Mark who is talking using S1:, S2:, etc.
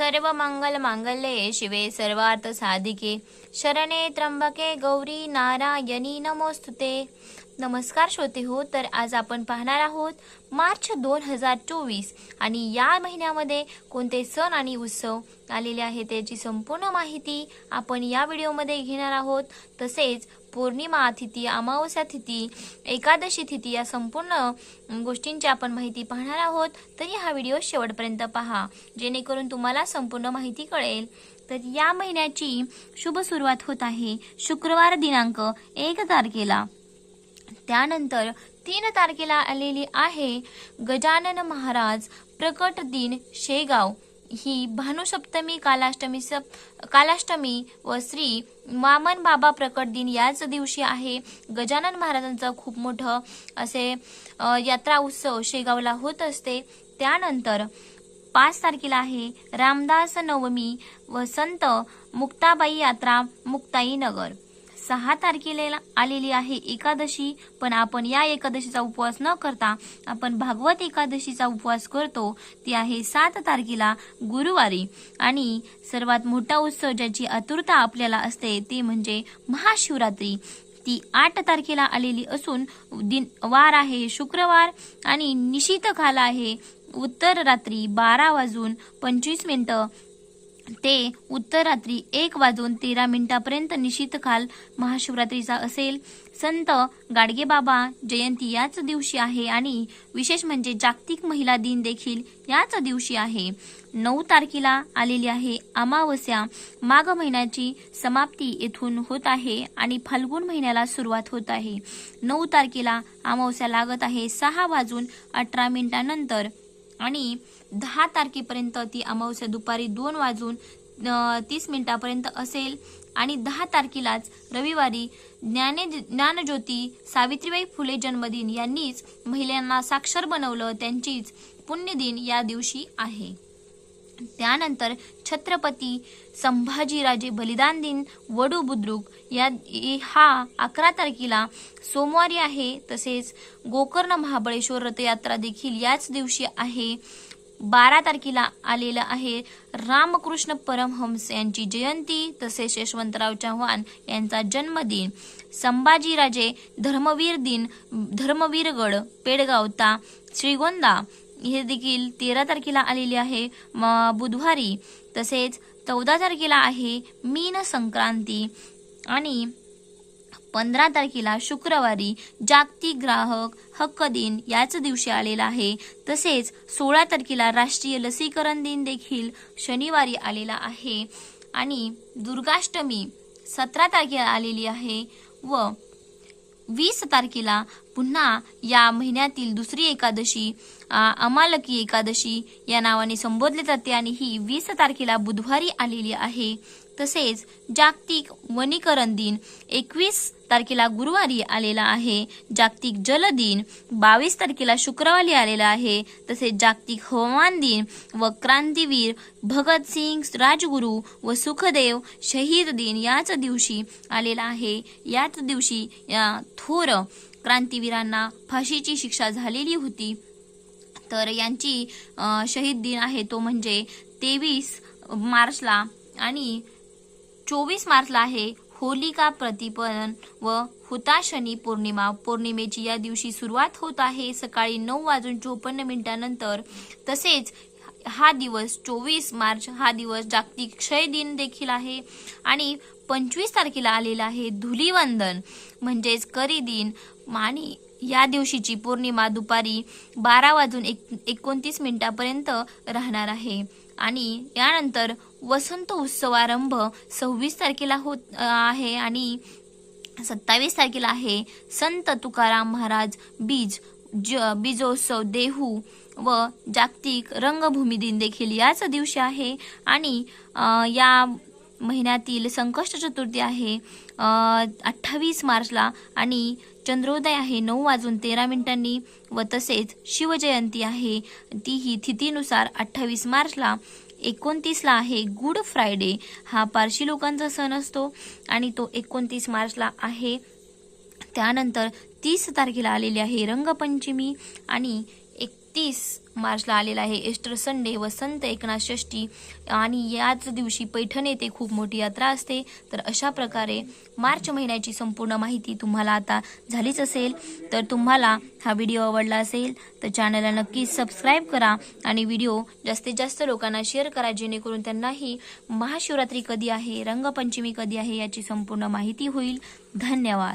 S1: सर्व मंगल मांगल्ये शिवे सर्वार्थ साधिके शरणे त्र्यंबके गौरी नारायणी नमोस्तुते नमस्कार श्रोते हो तर आज आपण पाहणार आहोत मार्च दोन हजार चोवीस आणि या महिन्यामध्ये कोणते सण आणि उत्सव आलेले आहेत त्याची संपूर्ण माहिती आपण या व्हिडिओमध्ये घेणार आहोत. तसेच पौर्णिमा तिथी अमावस्या तिथी एकादशी तिथी या संपूर्ण गोष्टींची आपण माहिती पाहणार आहोत. तरी हा व्हिडिओ शेवटपर्यंत पहा जेणेकरून तुम्हाला संपूर्ण माहिती कळेल. तर या महिन्याची शुभ सुरुवात होत आहे शुक्रवार दिनांक एक तारखेला. त्यानंतर तीन तारखेला आलेली आहे गजानन महाराज प्रकट दिन शेगाव. ही भानुसप्तमी कालाष्टमी सप कालाष्टमी व श्री वामन बाबा प्रकट दिन याच दिवशी आहे. गजानन महाराजांचं खूप मोठं असे यात्रा उत्सव शेगावला होत असते. त्यानंतर पाच तारखेला आहे रामदास नवमी व संत मुक्ताबाई यात्रा मुक्ताई नगर. सहा तारखेला आलेली आहे एकादशी. पण आपण या एकादशीचा उपवास न करता आपण भागवत एकादशीचा उपवास करतो. ती आहे सात तारखेला गुरुवारी. आणि सर्वात मोठा उत्सव ज्याची आतुरता आपल्याला असते ते म्हणजे महाशिवरात्री. ती आठ तारखेला आलेली असून दिन वार आहे शुक्रवार आणि निशित काल आहे उत्तर रात्री बारा वाजून पंचवीस मिनिटं. ते उत्तर रात्री एक वाजून तेरा मिनिटापर्यंत निशित काल महाशिवरात्रीचा असेल. संत गाडगेबाबा जयंती याच दिवशी आहे आणि विशेष म्हणजे जागतिक महिला दिन देखील याच दिवशी आहे. नऊ तारखेला आलेली आहे अमावस्या. माघ महिन्याची समाप्ती येथून होत आहे आणि फाल्गुन महिन्याला सुरुवात होत आहे. नऊ तारखेला अमावस्या लागत आहे. सहा वाजून अठरा मिनिटानंतर आणि दहा तारखेपर्यंत ती अमावस्या दुपारी दोन वाजून तीस मिनिटापर्यंत असेल. आणि दहा तारखेलाच रविवारी ज्ञाने ज्ञानज्योती सावित्रीबाई फुले जन्मदिन यांनीच महिलांना साक्षर बनवलं त्यांचीच पुण्यदिन या दिवशी आहे. त्यानंतर छत्रपती संभाजीराजे बलिदान दिन वडू बुद्रुक या हा अकरा तारखेला सोमवारी आहे. तसेच गोकर्ण महाबळेश्वर रथयात्रा देखील याच दिवशी आहे. बारा तारखेला आलेलं आहे. रामकृष्ण परमहंस यांची जयंती तसेच यशवंतराव चव्हाण यांचा जन्मदिन. संभाजीराजे धर्मवीर दिन धर्मवीरगड पेडगावता श्रीगोंदा हे देखील तेरा तारखेला आलेले आहे. म- बुधवारी तसेच चौदा तारखेला आहे मीन संक्रांती. आणि पंधरा तारखेला शुक्रवारी जागतिक ग्राहक हक्क दिन याच दिवशी आलेला आहे. तसेच सोळा तारखेला राष्ट्रीय लसीकरण दिन देखील शनिवारी आलेला आहे. आणि दुर्गाष्टमी सतरा तारखेला आलेली आहे व वीस तारखेला पुन्हा या महिन्यातील दुसरी एकादशी अमालकी एकादशी या नावाने संबोधले जाते आणि ही वीस तारखेला बुधवारी आलेली आहे. तसेच जागतिक वनीकरण दिन एकवीस तारखेला गुरुवारी आलेला आहे. जागतिक जल दिन बावीस तारखेला शुक्रवारी आलेला आहे. तसेच जागतिक हवामान दिन व क्रांतीवीर भगतसिंग राजगुरू व सुखदेव शहीद दिन याच दिवशी आलेला आहे. याच दिवशी या थोर क्रांतीवीरांना फाशीची शिक्षा झालेली होती. तर यांची शहीद दिन आहे तो म्हणजे तेवीस मार्चला आणि चोवीस मार्चला आहे होलिका प्रतिपन व हुताशनी पौर्णिमा पौर्णिमेची या दिवशी सुरुवात होत आहे. सकाळी नऊ वाजून चोपन्न मिनिटानंतर तसेच हा दिवस चोवीस मार्च हा दिवस जागतिक क्षय दिन देखील आहे आणि पंचवीस तारखेला आलेला आहे धुलीवंदन म्हणजेच करी दिन. आणि या दिवशीची पौर्णिमा दुपारी बारा वाजून एक एकोणतीस मिनिटापर्यंत राहणार आहे. आणि यानंतर वसंत उत्सवारंभ सव्वीस तारखेला होत आहे आणि सत्तावीस तारखेला आहे. संत तुकाराम महाराज बीज ज बीजोत्सव देहू व जागतिक रंगभूमी दिन देखील याच दिवशी आहे. आणि या महिन्यातील संकष्ट चतुर्थी आहे अठ्ठावीस मार्चला आणि चंद्रोदय आहे नऊ वाजून तेरा मिनिटांनी व तसेच शिवजयंती आहे. ती ही तिथीनुसार अठ्ठावीस मार्चला एकोणतीसला आहे गुड फ्रायडे. हा पारशी लोकांचा सण असतो आणि तो एकोणतीस मार्चला आहे. त्यानंतर तीस तारखेला आलेली आहे रंगपंचमी आणि तीस मार्चला आलेला आहे. एस्टर संडे व संत एकनाथ षष्ठी आणि याच दिवशी पैठण येथे खूप मोठी यात्रा असते. तर अशा प्रकारे मार्च महिन्याची संपूर्ण माहिती तुम्हाला आता झालीच असेल. तर तुम्हाला हा व्हिडिओ आवडला असेल तर चॅनलला नक्कीच सबस्क्राईब करा आणि व्हिडिओ जास्तीत जास्त लोकांना शेअर करा जेणेकरून त्यांनाही महाशिवरात्री कधी आहे रंगपंचमी कधी आहे याची संपूर्ण माहिती होईल. धन्यवाद.